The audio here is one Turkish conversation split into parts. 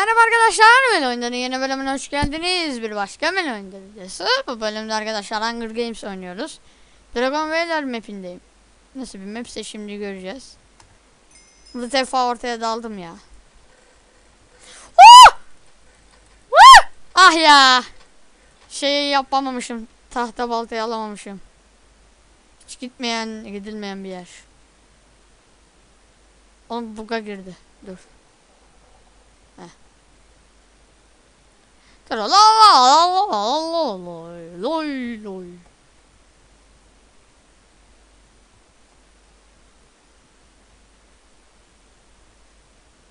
Merhaba arkadaşlar, Mel Oyunların yeni bölümüne hoş geldiniz. Bir başka Oyunları videosu. Bu bölümde arkadaşlar Hunger Games oynuyoruz. Dragon Warrior mapindeyim. Nasıl bir mapse şimdi göreceğiz. Bu defa ortaya daldım ya. Ah! Ah! Ah ya! Şeyi yapamamışım. Tahta baltayı alamamışım. Hiç gitmeyen, gidilmeyen bir yer. Oğlum buga girdi. Dur.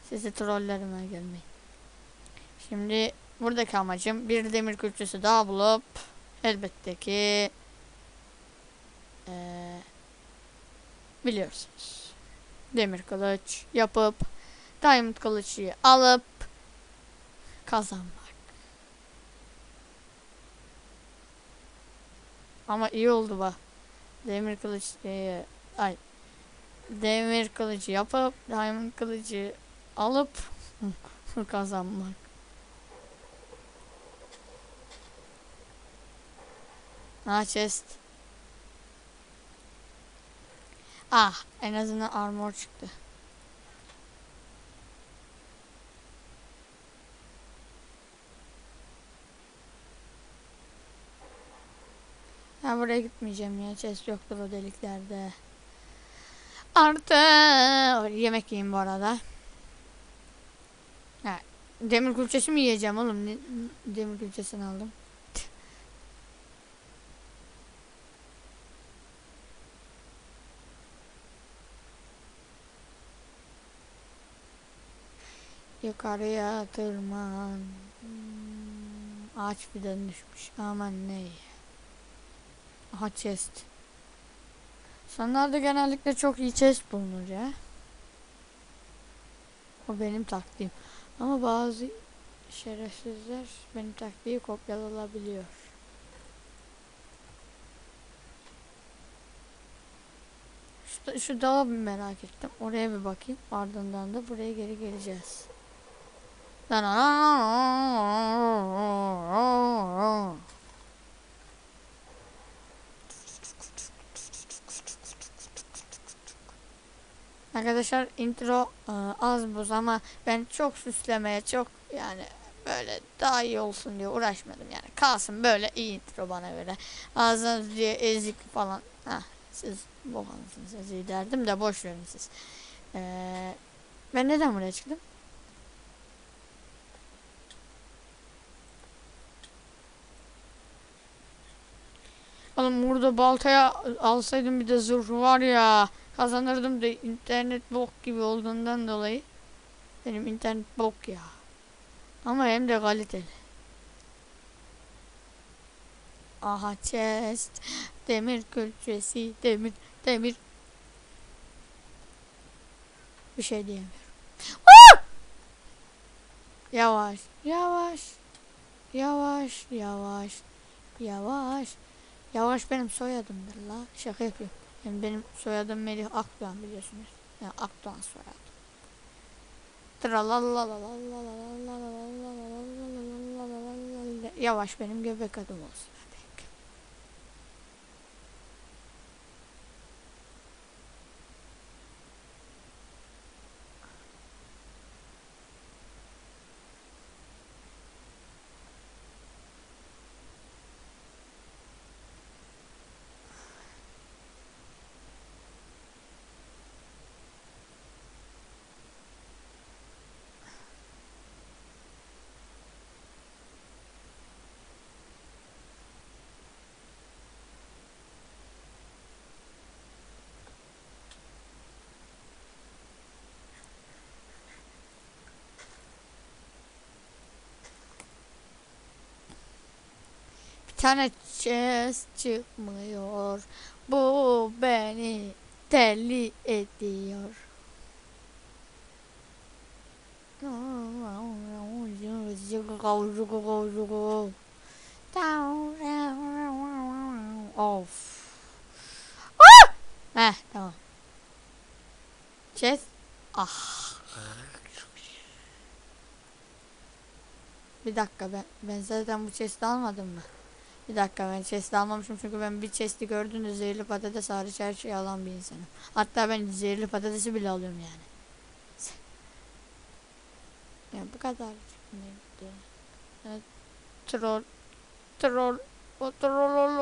Sizi trollerime gelmeyin. Şimdi buradaki amacım bir demir külçesi daha bulup elbette ki eee, biliyorsunuz demir kılıç yapıp diamond kılıcı alıp kazanmak. Ama iyi oldu bak. Demir kılıç diye ay demir kılıcı yapıp diamond kılıcı alıp kazanmak. Ha chest. Ah en azından armor çıktı. Ha buraya gitmeyeceğim ya. Chest yoktur o deliklerde. Artı yemek yiyeyim bu arada. Ha, demir külçesi mi yiyeceğim oğlum? Ne, demir külçesini aldım. Yukarıya tırman. Ağaç fidanı düşmüş. Aman ne. Aha chest. Sonlarda genellikle çok iyi chest bulunur ya. O benim taktiğim. Ama bazı şerefsizler benim taktiği kopyalanabiliyor. Şu, şu dağı bir merak ettim. Oraya bir bakayım. Ardından da buraya geri geleceğiz. Arkadaşlar intro e, az buz ama ben çok süslemeye çok yani böyle daha iyi olsun diye uğraşmadım yani. Kalsın böyle iyi intro bana göre. Ağzınız diye ezik falan. Ha siz boğansınız eziği derdim de boş verin siz. Ee, ben neden buraya çıktım? Oğlum burada baltaya alsaydım bir de zırh var ya kazanırdım da internet bok gibi olduğundan dolayı benim internet bok ya. Ama hem de kaliteli. Aha chest. Demir külçesi. Demir. Demir. Bir şey diyemiyorum. Aa! Yavaş. Yavaş. Yavaş. Yavaş. Yavaş. Yavaş benim soyadımdır la. Şaka yapıyorum. Yani benim soyadım Melih Akdoğan biliyorsunuz. Yani Akdoğan soyadım. Yavaş benim göbek adım olsun. Tane chest çıkmıyor. Bu beni deli ediyor. Of. Ah! Heh tamam. Chest. Ah. Bir dakika ben ben zaten bu chest'i almadım mı? Bir dakika ben chest'i almamışım çünkü ben bir chest'i gördüğümde zehirli patates hariç her şeyi alan bir insanım. Hatta ben zehirli patatesi bile alıyorum yani. Ya bu kadar. Evet, troll. Troll. Troll.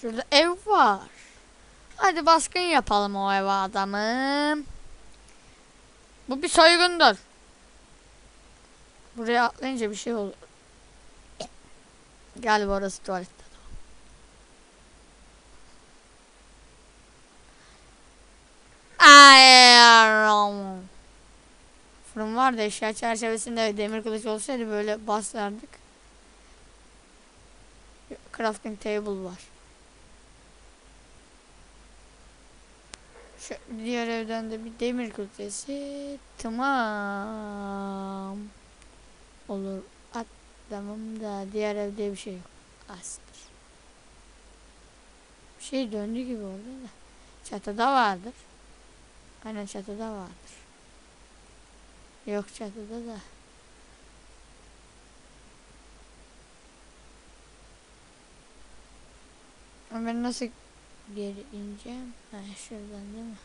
Şurada ev var. Hadi baskın yapalım o eve adamım. Bu bir soygundur. Buraya atlayınca bir şey olur. Galiba orası tuvalet. Ay, Fırın var da eşya çerçevesinde demir kılıç olsaydı böyle basardık. Crafting table var. Şu diğer evden de bir demir kılıcı tamam. Olur. Atlamam da diğer evde bir şey yok. Astır. Bir şey döndü gibi orada da. Çatıda vardır. Aynen çatıda vardır. Yok çatıda da. Ben nasıl geri ineceğim? Ha şuradan değil mi?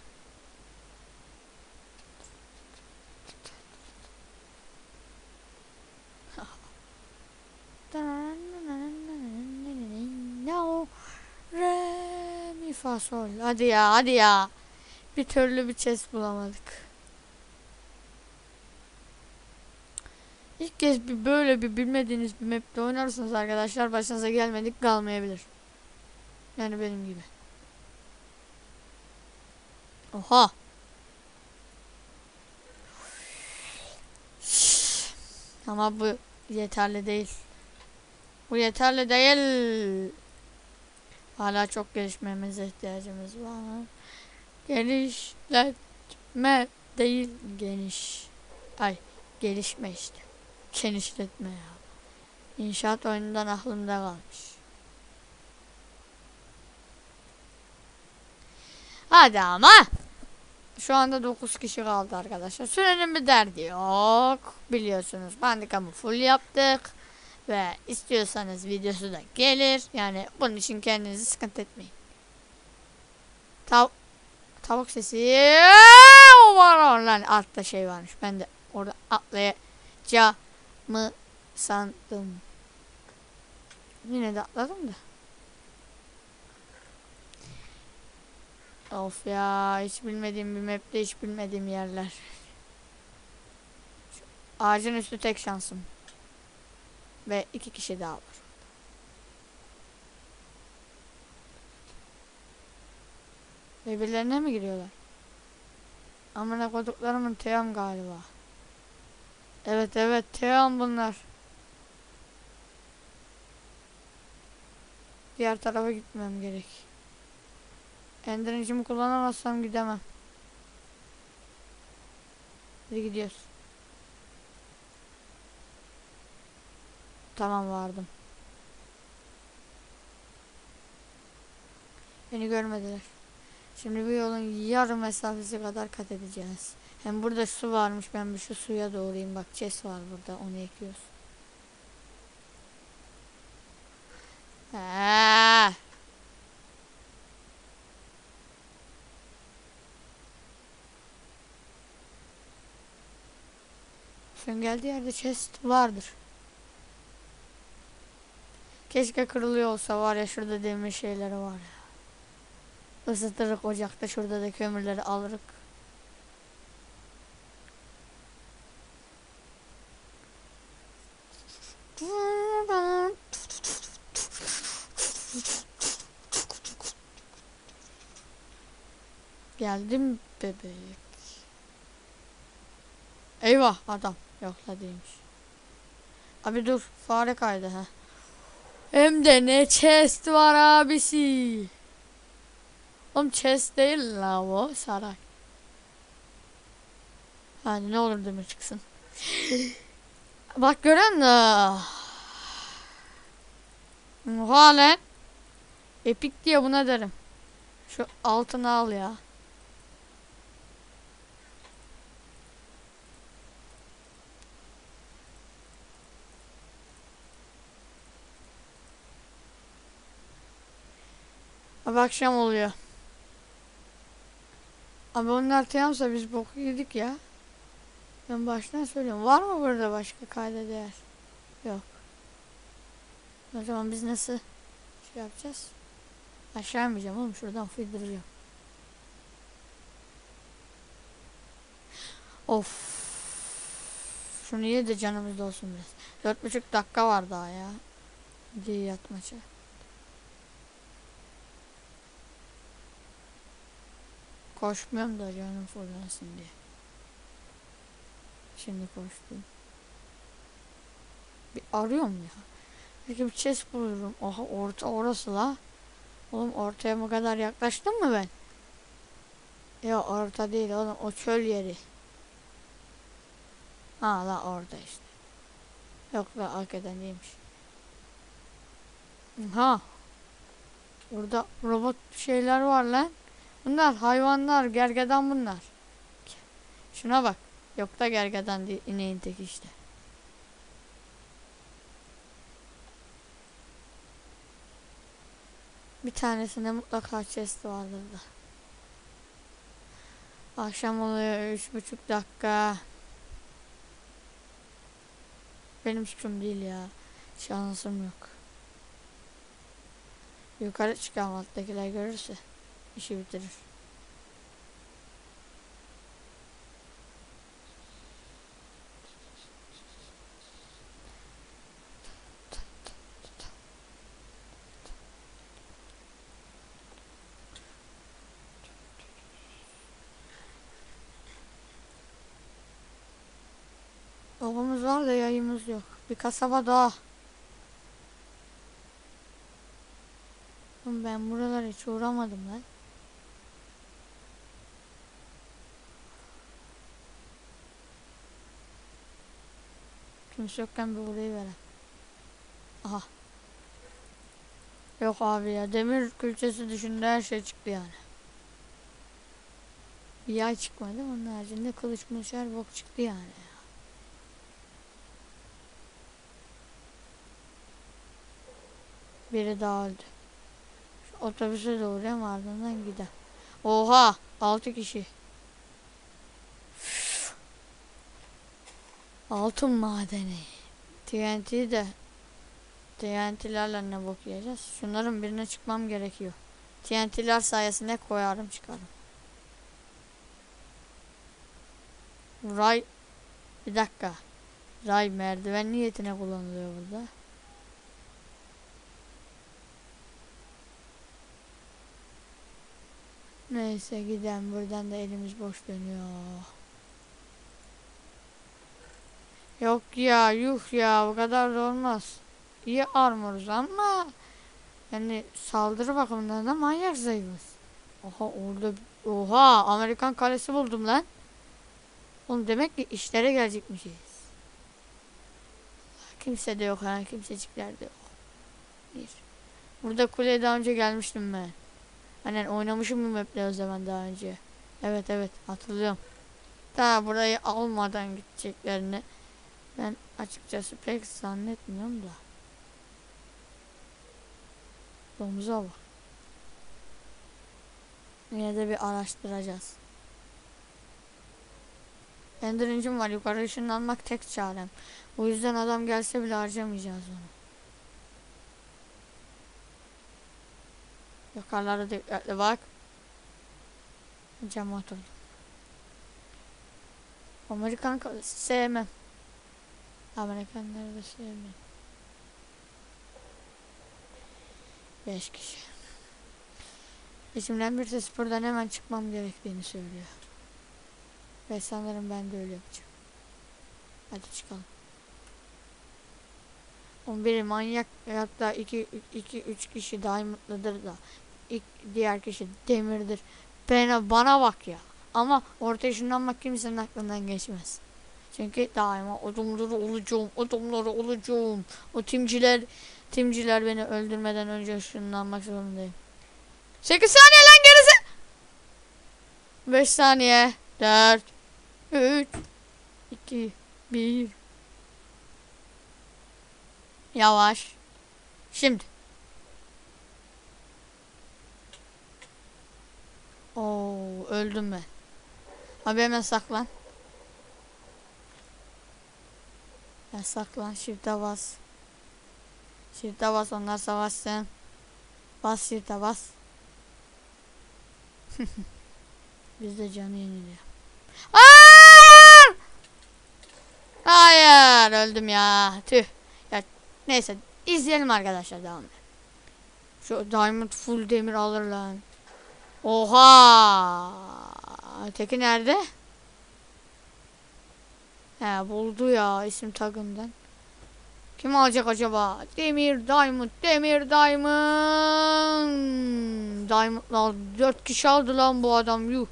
No. Re mi fa. Hadi ya hadi ya. Bir türlü bir chest bulamadık. İlk kez bir böyle bir bilmediğiniz bir map'te oynarsanız arkadaşlar başınıza gelmedik kalmayabilir. Yani benim gibi. Oha. Ama bu yeterli değil. Bu yeterli değil. Hala çok gelişmemize ihtiyacımız var. Genişletme değil geniş. Ay gelişme işte. Genişletme ya. İnşaat oyunundan aklımda kalmış. Hadi ama. Şu anda 9 kişi kaldı arkadaşlar. Sürenin bir derdi yok. Biliyorsunuz bandikamı full yaptık. Ve istiyorsanız videosu da gelir. Yani bunun için kendinizi sıkıntı etmeyin. Tav tavuk sesi o var lan altta şey varmış. Ben de orada atlayacağımı sandım. Yine de atladım da. Of ya hiç bilmediğim bir map'te hiç bilmediğim yerler. Şu ağacın üstü tek şansım. Ve iki kişi daha var. Birbirlerine mi giriyorlar? Amına koduklarımın Teyan galiba. Evet evet Teyan bunlar. Diğer tarafa gitmem gerek. Ender'incimi kullanamazsam gidemem. Hadi gidiyoruz. Tamam vardım. Beni görmediler. Şimdi bu yolun yarım mesafesi kadar kat edeceğiz. Hem burada su varmış. Ben bir şu suya doğrayayım. Bak chest var burada. Onu ekiyoruz. Ha. Şunun geldiği yerde chest vardır. Keşke kırılıyor olsa var ya şurada demir şeyleri var ya. Isıtırık ocakta şurada da kömürleri alırık. Geldim bebek. Eyvah adam. Yok la değilmiş. Abi dur fare kaydı ha. Hem de ne chest var abisi. Oğlum chest değil la o saray. Hani ne olur demir çıksın. Bak gören de. Oha lan. Epik diye buna derim. Şu altını al ya. Abi akşam oluyor. Abi onlar teyamsa biz bok yedik ya. Ben baştan söylüyorum. Var mı burada başka kayda değer? Yok. O zaman biz nasıl şey yapacağız? Aşağı inmeyeceğim oğlum şuradan fıydıracağım. Of. Şunu ye de canımızda olsun biraz. Dört buçuk dakika var daha ya. Diye yatmaça. Koşmuyorum da canım fırlansın diye. Şimdi koştum. Bir arıyorum ya. Peki bir chest bulurum. Oha orta orası la. Oğlum ortaya bu kadar yaklaştım mı ben? Ya orta değil oğlum o çöl yeri. Ha la orada işte. Yok la hakikaten değilmiş. Ha. Burada robot şeyler var lan. Bunlar hayvanlar, gergedan bunlar. Şuna bak. Yok da gergedan değil, ineğin teki işte. Bir tanesinde mutlaka chest vardır da. Akşam oluyor üç buçuk dakika. Benim suçum değil ya. Şansım yok. Yukarı çıkalım alttakiler görürse işi bitirir. Okumuz var da yayımız yok. Bir kasaba daha. Ben buralara hiç uğramadım lan. Yokken bir uğrayı verem. Aha. Yok abi ya demir külçesi dışında her şey çıktı yani. Bir yay çıkmadı onun haricinde kılıç mılıç her bok çıktı yani. Biri daha öldü. Şu otobüse doğru hem ardından gider. Oha! 6 kişi. Altın madeni. TNT de TNT'lerle ne bok yiyeceğiz? Şunların birine çıkmam gerekiyor. TNT'ler sayesinde koyarım çıkarım. Ray bir dakika. Ray merdiven niyetine kullanılıyor burada. Neyse gidelim buradan da elimiz boş dönüyor. Yok ya yuh ya bu kadar da olmaz. İyi armoruz ama yani saldırı bakımından da manyak zayıfız. Oha orada oha Amerikan kalesi buldum lan. Oğlum demek ki işlere gelecekmişiz. Kimse de yok ha kimsecikler de yok. Bir. Burada kuleye daha önce gelmiştim ben. Hani oynamışım bu maple o zaman daha önce. Evet evet hatırlıyorum. Daha burayı almadan gideceklerini ben açıkçası pek zannetmiyorum da. Domuza bak. Yine de bir araştıracağız. Ender incim var yukarı ışınlanmak tek çarem. O yüzden adam gelse bile harcamayacağız onu. Yukarılara dikkatli bak. Cama oturdum. Amerikan kalesi sevmem. Amerikanları da sevmem. Beş kişi. İçimden bir ses buradan hemen çıkmam gerektiğini söylüyor. Ve sanırım ben de öyle yapacağım. Hadi çıkalım. 11 manyak hatta 2 2 3 kişi diamond'lıdır da ilk diğer kişi demirdir. Bana, bana bak ya. Ama ortaya ışınlanmak kimsenin aklından geçmez. Çünkü daima odumları olacağım, odumları olacağım. O timciler Timciler beni öldürmeden önce ışınlanmak zorundayım. 8 saniye lan gerisi. 5 saniye. 4 3 2 1 Yavaş. Şimdi. Oo, öldüm ben. Abi hemen saklan. Ya saklan, shift'e bas. Shift'e bas, onlar savaşsın. Bas shift'e bas. Bizde canı yeniliyor. Aa! Hayır, öldüm ya. Tüh. Ya neyse, izleyelim arkadaşlar devam edelim. Şu diamond full demir alır lan. Oha! Öteki nerede? He buldu ya isim tagından. Kim alacak acaba? Demir Diamond, Demir Diamond. Diamond'lar 4 kişi aldı lan bu adam. Yuh.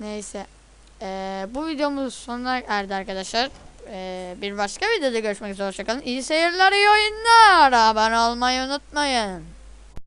Neyse. Ee, bu videomuz sonuna erdi arkadaşlar. Ee, bir başka videoda görüşmek üzere. Hoşçakalın. İyi seyirler, iyi oyunlar. Abone olmayı unutmayın.